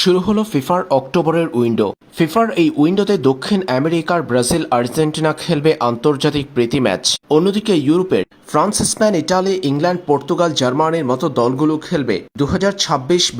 শুরু হলো ফিফার অক্টোবরের উইন্ডো। ফিফার এই উইন্ডোতে দক্ষিণ আমেরিকার ব্রাজিল, আর্জেন্টিনা খেলবে আন্তর্জাতিক প্রীতি ম্যাচ। অন্যদিকে ইউরোপের France, Spain, Italy, England, Portugal, জার্মানির মতো দলগুলো খেলবে দু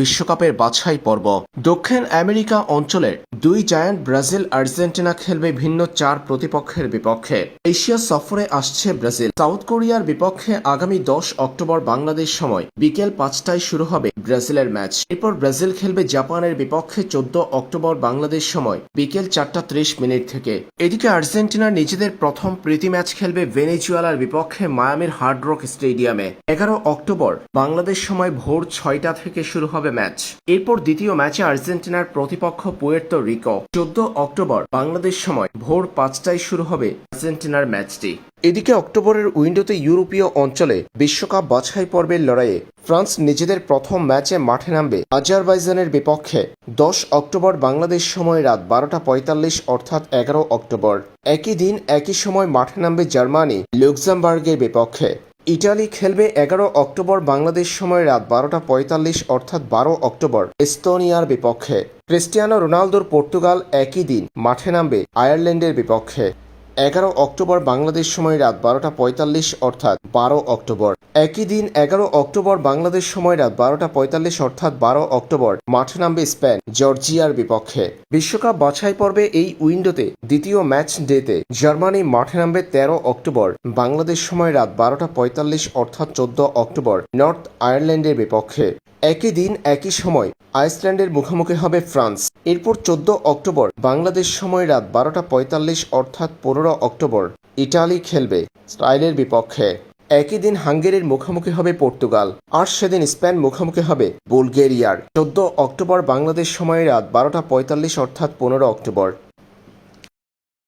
বিশ্বকাপের বাছাই পর্ব। দক্ষিণ আমেরিকা অঞ্চলের দুই জায়ান্ট ব্রাজিল আর্জেন্টিনা খেলবে ভিন্ন চার প্রতিপক্ষের বিপক্ষে। এশিয়া সফরে আসছে ব্রাজিল। সাউথ কোরিয়ার বিপক্ষে আগামী দশ অক্টোবর বাংলাদেশ সময় বিকেল পাঁচটায় শুরু হবে ব্রাজিলের ম্যাচ। এরপর ব্রাজিল খেলবে জাপানের বিপক্ষে চোদ্দ অক্টোবর বাংলাদেশ সময় বিকেল চারটা ত্রিশ মিনিট থেকে। এদিকে আর্জেন্টিনা নিজেদের প্রথম প্রীতি ম্যাচ খেলবে ভেনেজুয়েলার বিপক্ষে মায়ামির হার্ড রক স্টেডিয়ামে। এগারো অক্টোবর বাংলাদেশ সময় ভোর ছয়টা থেকে শুরু হবে ম্যাচ। এরপর দ্বিতীয় ম্যাচে আর্জেন্টিনার প্রতিপক্ষ পুয়ের্তো রিকো। চোদ্দ অক্টোবর, বাংলাদেশ সময়, ভোর পাঁচটায় শুরু হবে আর্জেন্টিনার ম্যাচটি। এদিকে অক্টোবরের উইন্ডোতে ইউরোপীয় অঞ্চলে বিশ্বকাপ বাছাই পর্বের লড়াইয়ে ফ্রান্স নিজেদের প্রথম ম্যাচে মাঠে নামবে আজারবাইজানের বিপক্ষে। দশ অক্টোবর, বাংলাদেশ সময় রাত বারোটা পঁয়তাল্লিশ অর্থাৎ এগারো অক্টোবর। একই দিন, একই সময় মাঠে নামবে জার্মানি লুক্সেমবার্গের বিপক্ষে। ইটালি খেলবে এগারো অক্টোবর বাংলাদেশ সময় রাত বারোটা পঁয়তাল্লিশ অর্থাৎ বারো অক্টোবর এস্তোনিয়ার বিপক্ষে। ক্রিস্টিয়ানো রোনালদোর পর্তুগাল একই দিন মাঠে নামবে আয়ারল্যান্ডের বিপক্ষে। এগারো অক্টোবর বাংলাদেশ সময় রাত বারোটা পঁয়তাল্লিশ অর্থাৎ বারো অক্টোবর। একই দিন এগারো অক্টোবর বাংলাদেশ সময় রাত বারোটা পঁয়তাল্লিশ অর্থাৎ বারো অক্টোবর মাঠে নামবে স্পেন, জর্জিয়ার বিপক্ষে। বিশ্বকাপ বাছাই পর্বে এই উইন্ডোতে দ্বিতীয় ম্যাচ ডেতে জার্মানি মাঠে নামবে তেরো অক্টোবর, বাংলাদেশ সময় রাত বারোটা পঁয়তাল্লিশ অর্থাৎ চোদ্দ অক্টোবর, নর্থ আয়ারল্যান্ডের বিপক্ষে। একই দিন, একই সময় আইসল্যান্ডের মুখোমুখি হবে ফ্রান্স। এরপর চোদ্দ অক্টোবর, বাংলাদেশ সময় রাত বারোটা পঁয়তাল্লিশ অর্থাৎ পনেরো অক্টোবর, ইটালি খেলবে স্টাইলের বিপক্ষে। একই দিন হাঙ্গেরির মুখোমুখি হবে পর্তুগাল, আর সেদিন স্পেন মুখোমুখি হবে বুলগেরিয়ার। চোদ্দ অক্টোবর, বাংলাদেশ সময় রাত বারোটা পঁয়তাল্লিশ অর্থাৎ পনেরো অক্টোবর।